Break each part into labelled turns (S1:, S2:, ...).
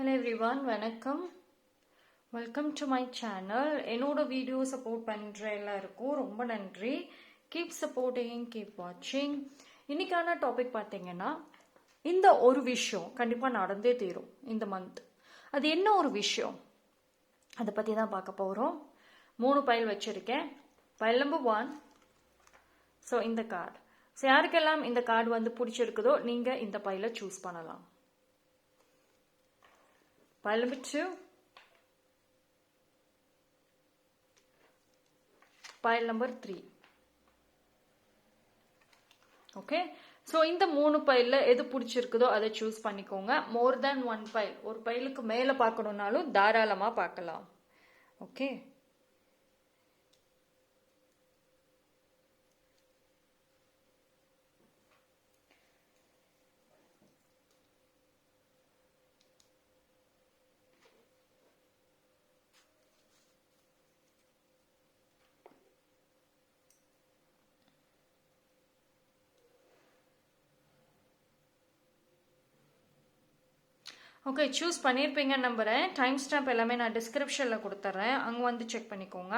S1: Hello everyone வணக்கம். Welcome to my channel என்னோட video support பண்ணுற எல்லாருக்கும் ரொம்ப நன்றி. கீப் சப்போர்ட்டிங் கீப் வாட்சிங் இன்னைக்கான டாபிக் பார்த்தீங்கன்னா இந்த ஒரு விஷயம் கண்டிப்பாக நடந்தே தீரும் இந்த மந்த் அது என்ன ஒரு விஷயம்? அதை பற்றி தான் பார்க்க போகிறோம் மூணு பைல் வச்சுருக்கேன். பைல் நம்பர் ஒன் ஸோ இந்த கார்டு ஸோ யாருக்கெல்லாம் இந்த கார்டு வந்து பிடிச்சிருக்குதோ நீங்கள் இந்த பயில சூஸ் பண்ணலாம். Pile number two. Pile number three. Okay so இந்த மூணு பைலில் எது பிடிச்சிருக்குதோ அதை சூஸ் பண்ணிக்கோங்க. மோர் தேன் ஒன் பைல் ஒரு பைலுக்கு மேலே பார்க்கணுன்னாலும் தாராளமாக பார்க்கலாம். ஓகே ஓகே சூஸ் பண்ணியிருப்பீங்கன்னு நம்புகிறேன் டைம் ஸ்டாம்ப் எல்லாமே நான் டிஸ்கிரிப்ஷனில் கொடுத்துட்றேன் அங்கே வந்து செக் பண்ணிக்கோங்க.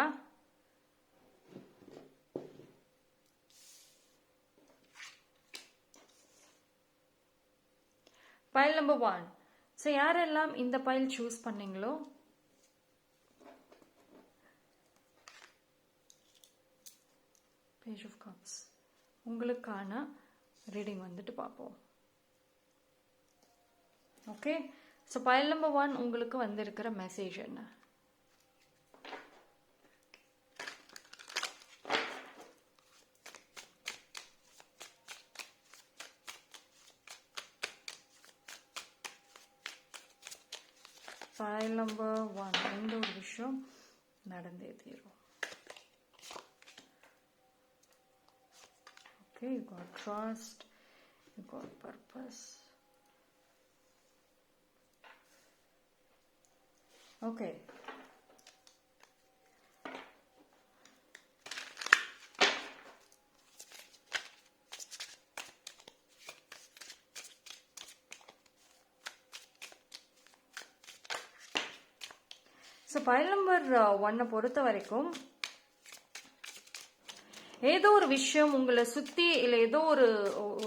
S1: பைல் நம்பர் ஒன் ஸோ யாரெல்லாம் இந்த பைல் சூஸ் பண்ணீங்களோ? பேஜ் ஆஃப் கப்ஸ் உங்களுக்கான ரீடிங் வந்துட்டு பார்ப்போம். Okay so pile number one உங்களுக்கு வந்திருக்கிற மெசேஜ் என்ன? ஃபைல் நம்பர் ஒன் எந்த ஒரு விஷயம் நடந்தே தீரும். Okay you got trust you got purpose Okay. So pile number ஒன்னை பொறுத்த வரைக்கும் ஏதோ ஒரு விஷயம் உங்களை சுற்றி இல்லை ஏதோ ஒரு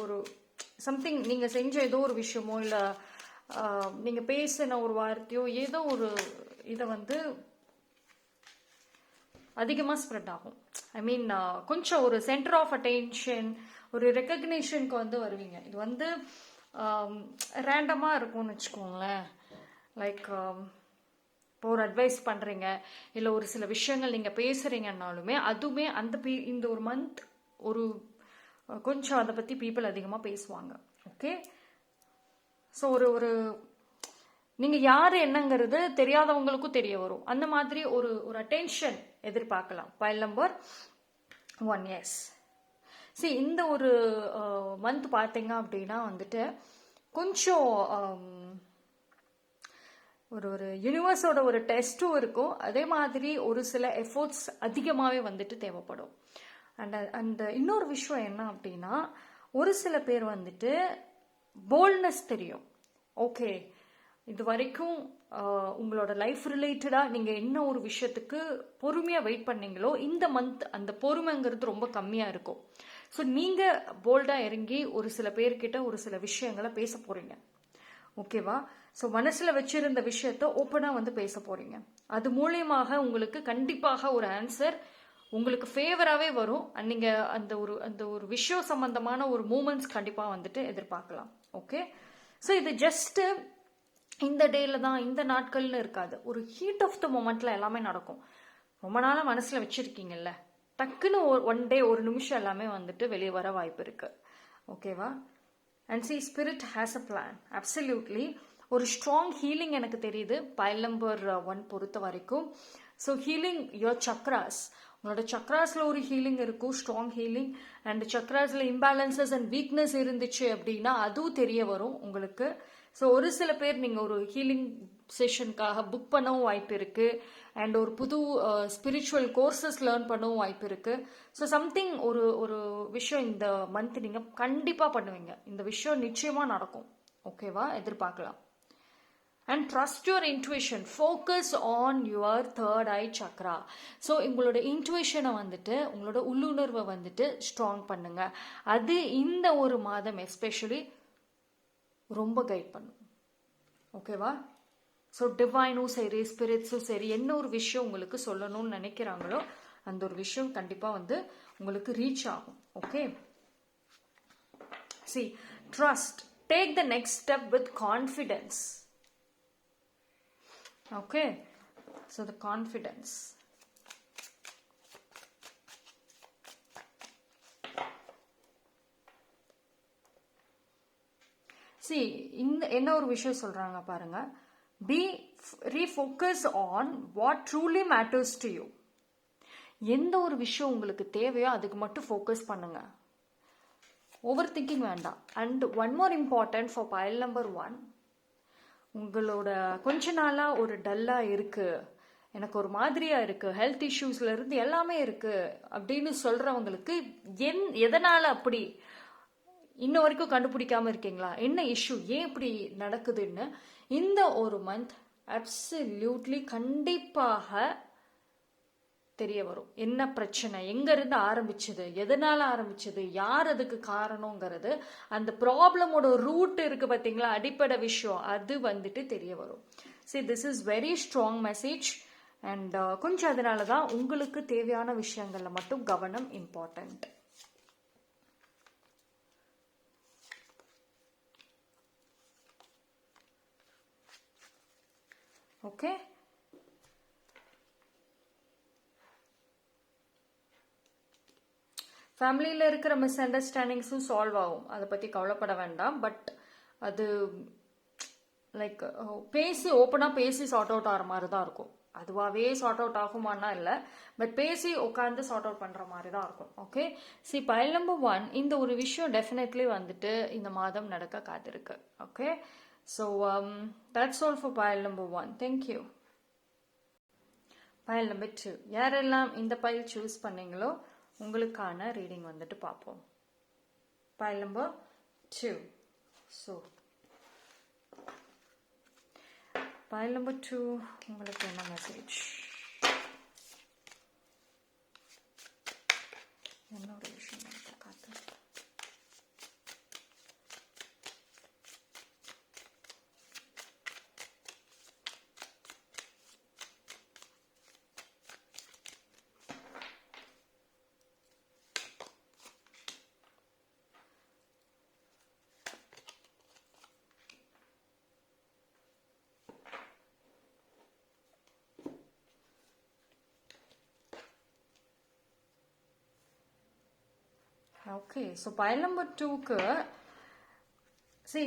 S1: ஒரு சம்திங் நீங்கள் செஞ்ச ஏதோ ஒரு விஷயமோ இல்லை நீங்கள் பேசின ஒரு வார்த்தையோ ஏதோ ஒரு இதை வந்து அதிகமாக ஸ்ப்ரெட் ஆகும். ஐ மீன் கொஞ்சம் ஒரு சென்டர் ஆஃப் அட்டென்ஷன் ஒரு ரெக்கக்னேஷனுக்கு வந்து வருவீங்க. இது வந்து ரேண்டமாக இருக்கும்னு வச்சுக்கோங்களேன். லைக் இப்போ ஒரு அட்வைஸ் பண்ணுறீங்க இல்லை ஒரு சில விஷயங்கள் நீங்கள் பேசுகிறீங்கன்னாலுமே அதுவுமே அந்த பீ இந்த ஒரு மந்த் ஒரு கொஞ்சம் அதை பற்றி பீப்புள் அதிகமாக பேசுவாங்க. ஓகே ஸோ ஒரு ஒரு நீங்கள் யார் என்னங்கிறது தெரியாதவங்களுக்கும் தெரிய வரும். அந்த மாதிரி ஒரு ஒரு அட்டென்ஷன் எதிர்பார்க்கலாம். Pile number one years see இந்த ஒரு மந்த் பார்த்தீங்க அப்படின்னா வந்துட்டு கொஞ்சம் ஒரு ஒரு யூனிவர்ஸோட ஒரு டெஸ்ட்டும் இருக்கும். அதே மாதிரி ஒரு சில எஃபோர்ட்ஸ் அதிகமாகவே வந்துட்டு தேவைப்படும். அண்ட் அந்த இன்னொரு விஷயம் என்ன அப்படின்னா ஒரு சில பேர் வந்துட்டு போல்ட்னஸ் தெரியும். ஓகே இது வரைக்கும் உங்களோட லைஃப் ரிலேட்டடாக நீங்கள் என்ன ஒரு விஷயத்துக்கு பொறுமையாக வெயிட் பண்ணீங்களோ இந்த மந்த் அந்த பொறுமைங்கிறது ரொம்ப கம்மியாக இருக்கும். ஸோ நீங்கள் போல்டாக இறங்கி ஒரு சில பேர்கிட்ட ஒரு சில விஷயங்களை பேச போகிறீங்க ஓகேவா ஸோ மனசில் வச்சிருந்த விஷயத்த ஓப்பனாக வந்து பேச போகிறீங்க அது மூலியமாக உங்களுக்கு கண்டிப்பாக ஒரு ஆன்சர் உங்களுக்கு ஃபேவராகவே வரும். நீங்கள் அந்த ஒரு அந்த ஒரு விஷயம் சம்மந்தமான ஒரு மூமெண்ட்ஸ் கண்டிப்பாக வந்துட்டு எதிர்பார்க்கலாம். ஓகே ஸோ இது ஜஸ்ட்டு இந்த டேயில் தான் இந்த நாட்கள்னு இருக்காது. ஒரு ஹீட் ஆஃப் த மூமெண்ட்டில் எல்லாமே நடக்கும். ரொம்ப நாளாக மனசில் வச்சுருக்கீங்கல்ல? டக்குன்னு ஒன் டே ஒரு நிமிஷம் எல்லாமே வந்துட்டு வெளியே வர வாய்ப்பு இருக்குது ஓகேவா and see spirit has a plan absolutely ஒரு ஸ்ட்ராங் ஹீலிங் எனக்கு தெரியுது. பைல் நம்பர் ஒன் uh, பொறுத்த வரைக்கும். ஸோ ஹீலிங் யோர் சக்ராஸ் உங்களோட சக்ராஸில் ஒரு ஹீலிங் இருக்கும் ஸ்ட்ராங் ஹீலிங் அண்ட் சக்ராஸில் இம்பேலன்சஸ் அண்ட் வீக்னஸ் இருந்துச்சு அப்படின்னா அதுவும் தெரிய வரும் உங்களுக்கு. ஸோ ஒரு சில பேர் நீங்கள் ஒரு ஹீலிங் செஷனுக்காக புக் பண்ணவும் வாய்ப்பு இருக்குது அண்ட் ஒரு புது ஸ்பிரிச்சுவல் கோர்சஸ் லேர்ன் பண்ணவும் வாய்ப்பு இருக்குது ஸோ சம்திங் ஒரு ஒரு விஷயம் இந்த மந்த் நீங்கள் கண்டிப்பாக பண்ணுவீங்க. இந்த விஷயம் நிச்சயமாக நடக்கும். ஓகேவா எதிர்பார்க்கலாம். And trust your intuition focus on your third eye chakra so உங்களோட இன்ட்யூஷனை வந்துட்டு உங்களோட உள்ளுணர்வை வந்துட்டு ஸ்ட்ராங் பண்ணுங்க. அது இந்த ஒரு மாதம் எஸ்பெஷலி ரொம்ப கைட் பண்ணும். ஓகேவா ஸோ டிவைனும் சரி ஸ்பிரிட்ஸும் சரி என்ன ஒரு விஷயம் உங்களுக்கு சொல்லணும்னு நினைக்கிறாங்களோ அந்த ஒரு விஷயம் கண்டிப்பாக வந்து உங்களுக்கு ரீச் ஆகும். Okay see trust take the next step with confidence okay so the confidence see இந்த என்ன ஒரு விஷயம் சொல்றாங்க பாருங்க. Be refocus on what truly matters to you எந்த ஒரு விஷயம் உங்களுக்கு தேவையோ அதுக்கு மட்டும் ஃபோக்கஸ் பண்ணுங்க. ஓவர் திங்கிங் வேண்டாம். And one more important for pile number one உங்களோட கொஞ்ச நாளாக ஒரு டல்லாக இருக்குது எனக்கு ஒரு மாதிரியாக இருக்குது ஹெல்த் இஷ்யூஸ்லேருந்து எல்லாமே இருக்குது அப்படின்னு சொல்கிறவங்களுக்கு என் எதனால் அப்படி இன்ன வரைக்கும் கண்டுபிடிக்காமல் இருக்கீங்களா? என்ன இஷ்யூ ஏன் இப்படி நடக்குதுன்னு இந்த ஒரு மந்த் அப்சல்யூட்லி கண்டிப்பாக தெரிய வரும். என்ன பிரச்சனை? எங்க இருந்து ஆரம்பிச்சது? எதனால ஆரம்பிச்சது? யார் அதுக்கு காரணங்கிறது அந்த ப்ராப்ளமோட ரூட் இருக்கு பார்த்தீங்களா அடிப்படை விஷயம் அது வந்துட்டு தெரிய வரும். See this is very strong message and கொஞ்சம் அதனால தான் உங்களுக்கு தேவையான விஷயங்களில் மட்டும் கவனம் இம்பார்ட்டன்ட் ஓகே ஃபேமிலியில் இருக்கிற மிஸ் அண்டர்ஸ்டாண்டிங்ஸும் சால்வ் ஆகும். அதை பற்றி கவலைப்பட வேண்டாம். பட் அது லைக் பேசி ஓப்பனாக பேசி சார்ட் அவுட் ஆகிற மாதிரி தான் இருக்கும். அதுவாகவே சார்ட் அவுட் ஆகுமானா இல்லை. பட் பேசி உட்காந்து சார்ட் அவுட் பண்ணுற மாதிரி தான் இருக்கும். Okay see pile number one இந்த ஒரு விஷயம் டெஃபினெட்லி வந்துட்டு இந்த மாதம் நடக்க காத்திருக்கு. Okay so that's all for pile number one thank you pile number two யாரெல்லாம் இந்த பயல் சூஸ் பண்ணீங்களோ உங்களுக்கான ரீடிங் வந்துட்டு பார்ப்போம். Pile number two so pile number two உங்களுக்கு என்ன மெசேஜ் என்னுடைய ஒரு விஷயம் எனக்கு காத்து ஓகே ஸோ பயல் நம்பர் டூக்கு சி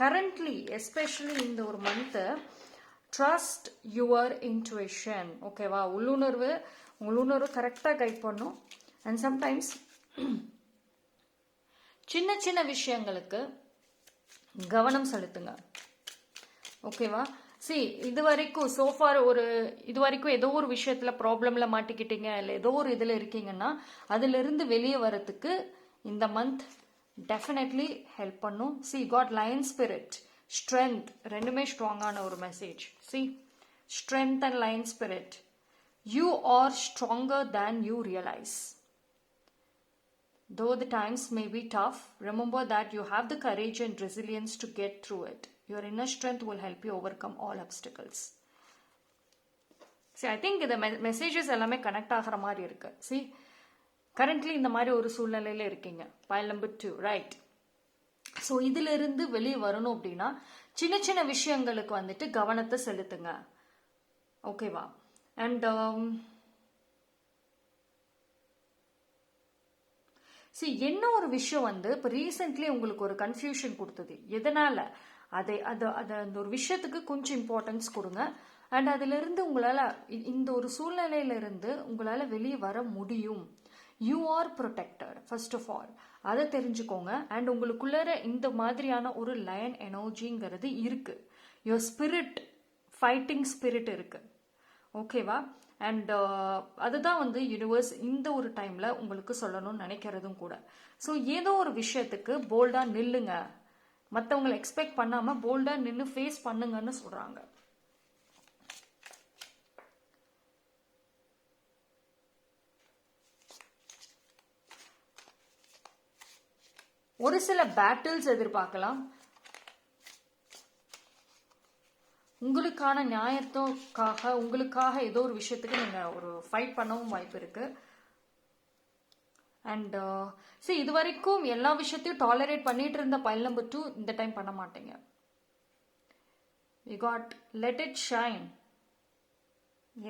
S1: கரண்ட்லி எஸ்பெஷலி இந்த ஒரு மந்த்து ட்ரஸ்ட் யுவர் இன்ட்யூஷன் ஓகேவா உள்ளுணர்வு உள்ளுணர்வு கரெக்டாக கைட் பண்ணும். அண்ட் சம்டைம்ஸ் சின்ன சின்ன விஷயங்களுக்கு கவனம் செலுத்துங்க. ஓகேவா சி இது வரைக்கும் சோஃபார் ஒரு இது வரைக்கும் ஏதோ ஒரு விஷயத்துல ப்ராப்ளம்ல மாட்டிக்கிட்டீங்க இல்லை ஏதோ ஒரு இதில் இருக்கீங்கன்னா அதிலிருந்து வெளியே வரத்துக்கு இந்த மந்த் டெஃபினெட்லி ஹெல்ப் பண்ணும். See God lion spirit strength ரெண்டுமே ஸ்ட்ராங்கான ஒரு message see strength and lion spirit you are stronger than you realise Though the times may be tough, remember that you have the courage and resilience to get through it. Your inner strength will help you overcome all obstacles. See I think இந்த messages எல்லாமே connect ஆகிற மாதிரி இருக்கு. C currently இந்த மாதிரி ஒரு சூழ்நிலையில இருக்கீங்க. Pile number two right so இதிலிருந்து வெளியே வரணும் அப்படின்னா சின்ன சின்ன விஷயங்களுக்கு வந்துட்டு கவனத்தை செலுத்துங்க. ஓகேவா அண்ட் சி என்ன ஒரு விஷயம் வந்து இப்போ ரீசெண்ட்லி உங்களுக்கு ஒரு கன்ஃபியூஷன் கொடுத்தது. எதனால? அதை அதை அதை அந்த ஒரு விஷயத்துக்கு கொஞ்சம் இம்பார்ட்டன்ஸ் கொடுங்க. அண்ட் அதிலிருந்து உங்களால் இந்த ஒரு சூழ்நிலையிலிருந்து உங்களால் வெளியே வர முடியும். You are protector first of all அதை தெரிஞ்சுக்கோங்க. அண்ட் உங்களுக்குள்ளார இந்த மாதிரியான ஒரு லயன் எனர்ஜிங்கிறது இருக்குது யுவர் ஸ்பிரிட் ஃபைட்டிங் ஸ்பிரிட் இருக்குது ஓகேவா அண்ட் அதுதான் வந்து யூனிவர்ஸ் இந்த ஒரு டைமில் உங்களுக்கு சொல்லணும்னு நினைக்கிறதும் கூட. ஸோ ஏதோ ஒரு விஷயத்துக்கு போல்டாக நில்லுங்க. மற்றவங்களை எக்ஸ்பெக்ட் பண்ணாமல் போல்டாக நின்று ஃபேஸ் பண்ணுங்கன்னு சொல்கிறாங்க ஒரு சில பேட்டில்ஸ் எதிர்பார்க்கலாம். உங்களுக்கான நியாயத்துக்காக உங்களுக்காக ஏதோ ஒரு விஷயத்துக்கு நீங்கள் ஒரு ஃபைட் பண்ணவும் வாய்ப்பு இருக்கு. அண்ட் சரி uh, இது வரைக்கும் எல்லா விஷயத்தையும் டாலரேட் பண்ணிட்டு இருந்த பைல் நம்பர் டூ இந்த டைம் பண்ண மாட்டேங்க. You got let it shine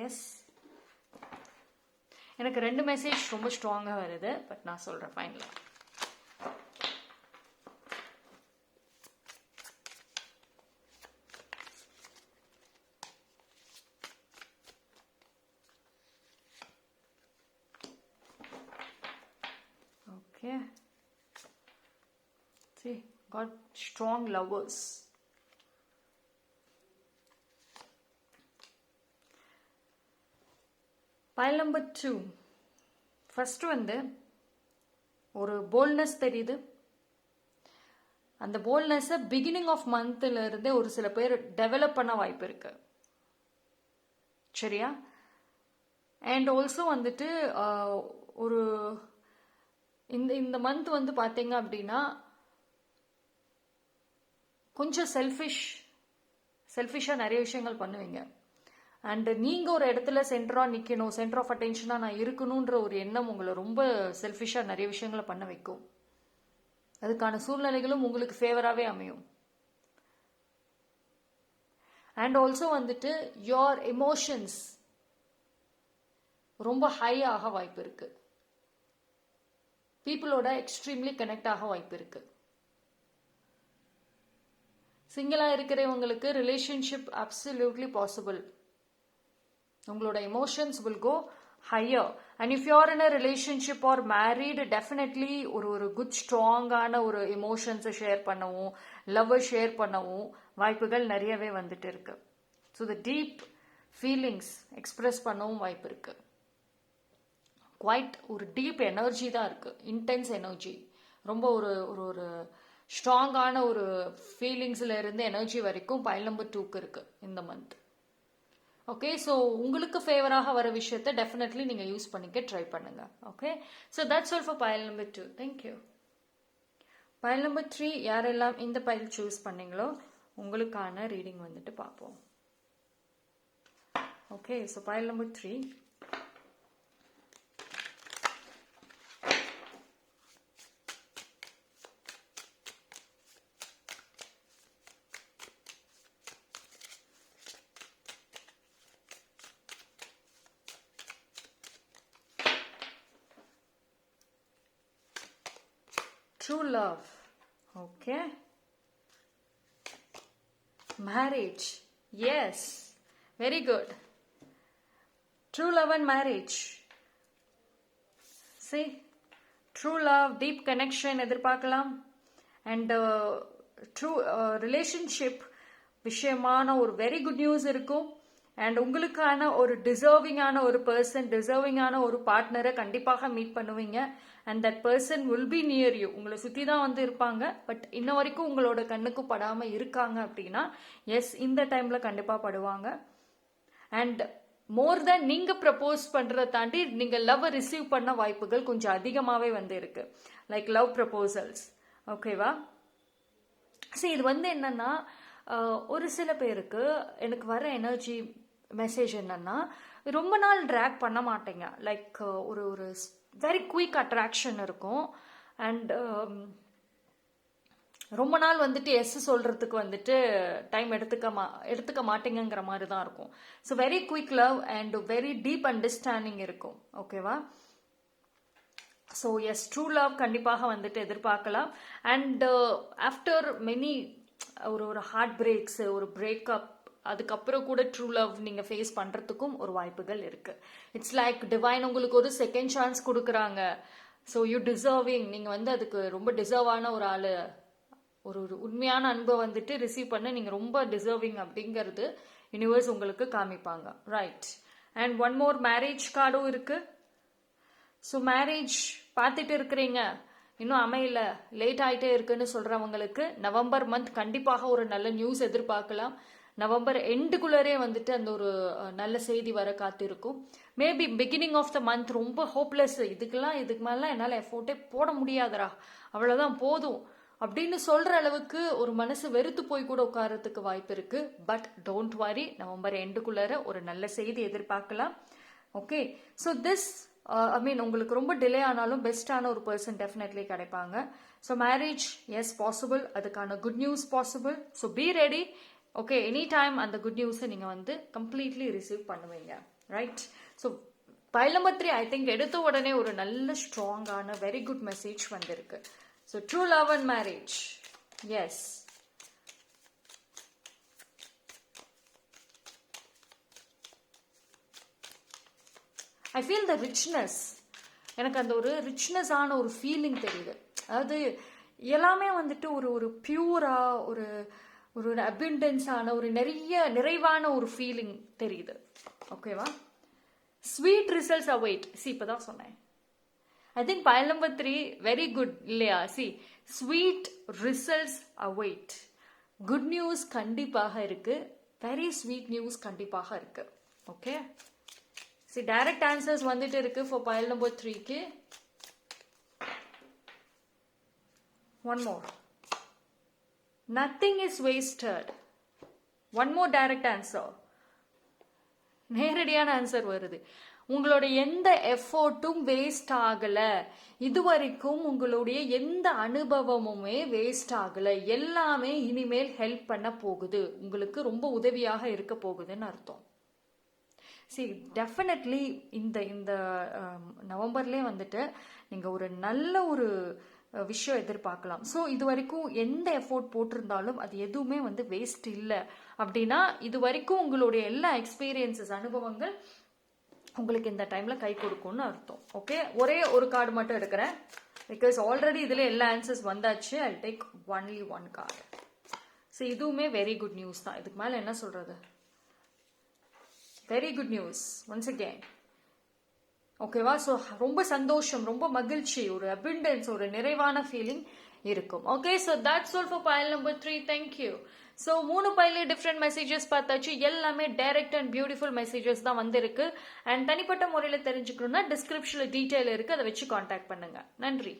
S1: yes எனக்கு ரெண்டு மெசேஜ் ரொம்ப ஸ்ட்ராங்காக வருது பட் நான் சொல்கிறேன் ஃபைனலாக Okay. See, got strong lovers. Pile number two First வந்து ஒரு போல்ட்னஸ் தெரியுது. அந்த போல்ட்னஸை பிகினிங் ஆஃப் மந்த்ல இருந்தே ஒரு சில பேர் டெவலப் பண்ண வாய்ப்பு இருக்கு. சரியா? அண்ட் ஆல்சோ வந்துட்டு ஒரு இந்த இந்த மந்த் வந்து பார்த்தீங்க அப்படின்னா கொஞ்சம் செல்ஃபிஷ் செல்ஃபிஷாக நிறைய விஷயங்கள் பண்ணுவீங்க. அண்டு நீங்கள் ஒரு இடத்துல சென்டராக நிற்கணும் சென்டர் ஆஃப் அட்டென்ஷனாக நான் இருக்கணுன்ற ஒரு எண்ணம் உங்களை ரொம்ப செல்ஃபிஷாக நிறைய விஷயங்களை பண்ண வைக்கும். அதுக்கான சூழ்நிலைகளும் உங்களுக்கு ஃபேவராகவே அமையும். அண்ட் ஆல்சோ வந்துட்டு யோர் எமோஷன்ஸ் ரொம்ப ஹை ஆக வாய்ப்பு இருக்கு. பீப்புளோட எக்ஸ்ட்ரீம்லி கனெக்ட் ஆக வாய்ப்பு இருக்குது சிங்கிளாக இருக்கிறவங்களுக்கு ரிலேஷன்ஷிப் அப்சல்யூட்லி பாசிபிள் உங்களோட emotions will go higher and if you're in a relationship or married definitely ஒரு ஒரு குட் ஸ்ட்ராங்கான ஒரு எமோஷன்ஸை ஷேர் பண்ணவும் லவ்வை ஷேர் பண்ணவும் வாய்ப்புகள் நிறையவே வந்துட்டு இருக்கு. So the deep feelings express பண்ணவும் வாய்ப்பு இருக்கு. குவைட் ஒரு டீப் எனர்ஜி தான் இருக்கு. இன்டென்ஸ் எனர்ஜி ரொம்ப ஒரு ஒரு ஒரு ஸ்ட்ராங்கான ஒரு ஃபீலிங்ஸில் இருந்து எனர்ஜி வரைக்கும் பைல் நம்பர் டூக்கு இருக்கு இந்த மந்த் ஓகே ஸோ உங்களுக்கு ஃபேவராக வர விஷயத்த டெஃபினெட்லி நீங்கள் யூஸ் பண்ணிக்க ட்ரை பண்ணுங்க. Okay so that's all for pile number two thank you pile number three யாரெல்லாம் இந்த பைல் சூஸ் பண்ணீங்களோ உங்களுக்கான ரீடிங் வந்துட்டு பார்ப்போம். Okay so pile number three True love. Okay. Marriage. Yes. Very good. True love and marriage. See, true love, deep connection எதிர்பார்க்கலாம் and true relationship விஷயமான ஒரு very good news இருக்கும் அண்ட் உங்களுக்கான ஒரு டிசர்விங்கான ஒரு பர்சன் டிசர்விங்கான ஒரு பார்ட்னரை கண்டிப்பாக மீட் பண்ணுவீங்க and that person will be near you உங்களை சுற்றி தான் வந்து இருப்பாங்க. பட் இன்ன வரைக்கும் உங்களோட கண்ணுக்கு படாமல் இருக்காங்க அப்படின்னா எஸ் இந்த டைமில் கண்டிப்பாக படுவாங்க. அண்ட் மோர் தென் நீங்கள் ப்ரப்போஸ் பண்ணுறத தாண்டி நீங்கள் லவ் ரிசீவ் பண்ண வாய்ப்புகள் கொஞ்சம் அதிகமாகவே வந்து இருக்குது லைக் லவ் ப்ரப்போசல்ஸ் ஓகேவா சரி இது வந்து என்னன்னா ஒரு சில பேருக்கு எனக்கு வர எனர்ஜி மெசேஜ் என்னன்னா ரொம்ப நாள் ட்ராக் பண்ண மாட்டேங்க. லைக் ஒரு ஒரு வெரி குயிக் அட்ராக்ஷன் இருக்கும். அண்ட் um, ரொம்ப நாள் வந்துட்டு எஸ் சொல்கிறதுக்கு வந்துட்டு டைம் எடுத்துக்க மா எடுத்துக்க மாட்டேங்கிற மாதிரி தான் இருக்கும். So very quick love and very deep understanding இருக்கும். ஓகேவா ஸோ எஸ் ட்ரூ லவ் கண்டிப்பாக வந்துட்டு எதிர்பார்க்கலாம். அண்ட் ஆஃப்டர் மெனி ஒரு ஒரு ஹார்ட் பிரேக்ஸ் ஒரு பிரேக்கப் அதுக்கப்புறம் கூட ட்ரூ லவ் நீங்கள் ஃபேஸ் பண்ணுறதுக்கும் ஒரு வாய்ப்புகள் இருக்குது இட்ஸ் லைக் டிவைன் உங்களுக்கு ஒரு செகண்ட் சான்ஸ் கொடுக்குறாங்க. ஸோ யூ டிசர்விங் நீங்கள் வந்து அதுக்கு ரொம்ப டிசர்வான ஒரு ஆள் ஒரு ஒரு உண்மையான அன்பை வந்துட்டு ரிசீவ் பண்ண நீங்கள் ரொம்ப டிசர்விங் அப்படிங்கிறது யூனிவர்ஸ் உங்களுக்கு காமிப்பாங்க. Right and one more marriage கார்டும் இருக்குது ஸோ மேரேஜ் பார்த்துட்டு இருக்கிறீங்க. இன்னும் அமையல. லேட் ஆகிட்டே இருக்குன்னு சொல்கிறவங்களுக்கு நவம்பர் மந்த் கண்டிப்பாக ஒரு நல்ல நியூஸ் எதிர்பார்க்கலாம். நவம்பர் எண்டுக்குள்ளரே வந்துட்டு அந்த ஒரு நல்ல செய்தி வர காத்திருக்கும். Maybe beginning of the month ரொம்ப ஹோப்லெஸ் இதுக்கெல்லாம் இதுக்கு மேலாம் என்னால் எஃபோர்ட்டே போட முடியாதுடா. அவ்வளோதான் போதும். அப்படின்னு சொல்ற அளவுக்கு ஒரு மனசு வெறுத்து போய் கூட உட்காரத்துக்கு வாய்ப்பு இருக்கு. பட் டோன்ட் வாரி நவம்பர் எண்டுக்குள்ளார ஒரு நல்ல செய்தி எதிர்பார்க்கலாம். Okay so this I mean உங்களுக்கு ரொம்ப டிலே ஆனாலும் பெஸ்டான ஒரு பர்சன் டெஃபினெட்லி கிடைப்பாங்க. ஸோ மேரேஜ் எஸ் பாசிபிள் அதுக்கான good news possible so be ready okay any time அந்த குட் நியூஸை நீங்கள் வந்து கம்ப்ளீட்லி ரிசீவ் பண்ணுவீங்க. Right so pile I think எடுத்த உடனே ஒரு நல்ல ஸ்ட்ராங்கான வெரி குட் மெசேஜ் வந்திருக்கு. So true love and marriage yes I feel the richness எனக்கு அந்த ஒரு ரிச்னஸ் ஆன ஒரு ஃபீலிங் தெரியுது. அதாவது எல்லாமே வந்துட்டு ஒரு ஒரு பியூரா ஒரு ஒரு அபிண்டன்ஸான ஒரு நிறைய நிறைவான ஒரு ஃபீலிங் தெரியுது. ஓகேவா ஸ்வீட் ரிசல்ட்ஸ் அவைட் சி இப்போ தான் சொன்னேன். I think pile number three very good இல்லையா? See sweet results await good news கண்டிப்பாக இருக்கு. வெரி ஸ்வீட் நியூஸ் கண்டிப்பாக இருக்கு. ஓகே சி டைரக்ட் ஆன்சர்ஸ் வந்துட்டு இருக்கு ஃபார் பயல் நம்பர் த்ரீக்கு one more nothing is wasted one more direct answer நேரடியான answer வருது. உங்களோட எந்த எஃபோர்ட்டும் வேஸ்ட் ஆகல. இதுவரைக்கும் உங்களுடைய எந்த அனுபவமுமே வேஸ்ட் ஆகல. எல்லாமே இனிமேல் ஹெல்ப் பண்ண போகுது. உங்களுக்கு ரொம்ப உதவியாக இருக்க போகுதுன்னு அர்த்தம். சரி டெஃபினெட்லி இந்த இந்த நவம்பர்லேயே வந்துட்டு நீங்கள் ஒரு நல்ல ஒரு விஷயம் எதிர்பார்க்கலாம். ஸோ இது வரைக்கும் எந்த எஃபோர்ட் போட்டிருந்தாலும் அது எதுவுமே வந்து வேஸ்ட் இல்லை. அப்படின்னா இது வரைக்கும் உங்களுடைய எல்லா எக்ஸ்பீரியன்சஸ் அனுபவங்கள் உங்களுக்கு இந்த டைமில் கை கொடுக்கும்னு அர்த்தம். ஓகே ஒரே ஒரு கார்டு மட்டும் எடுக்கிறேன். பிகாஸ் ஆல்ரெடி இதில் எல்லா ஆன்சர்ஸ் வந்தாச்சு. I take only one card so இதுவுமே வெரி குட் நியூஸ் தான். இதுக்கு மேலே என்ன சொல்கிறது very good news once again ஓகேவா ஸோ ரொம்ப சந்தோஷம் ரொம்ப மகிழ்ச்சி ஒரு அபிண்டன்ஸ் ஒரு நிறைவான ஃபீலிங் இருக்கும். Okay so that's all for pile number three thank you so மூணு பைலே டிஃப்ரெண்ட் மெசேஜஸ் பார்த்தாச்சு. எல்லாமே டைரக்ட் அண்ட் பியூட்டிஃபுல் மெசேஜஸ் தான் வந்திருக்கு. அண்ட் தனிப்பட்ட முறையில் தெரிஞ்சுக்கணும்னா டிஸ்கிரிப்ஷனில் டீட்டெயில் இருக்குது அதை வச்சு காண்டாக்ட் பண்ணுங்கள் நன்றி.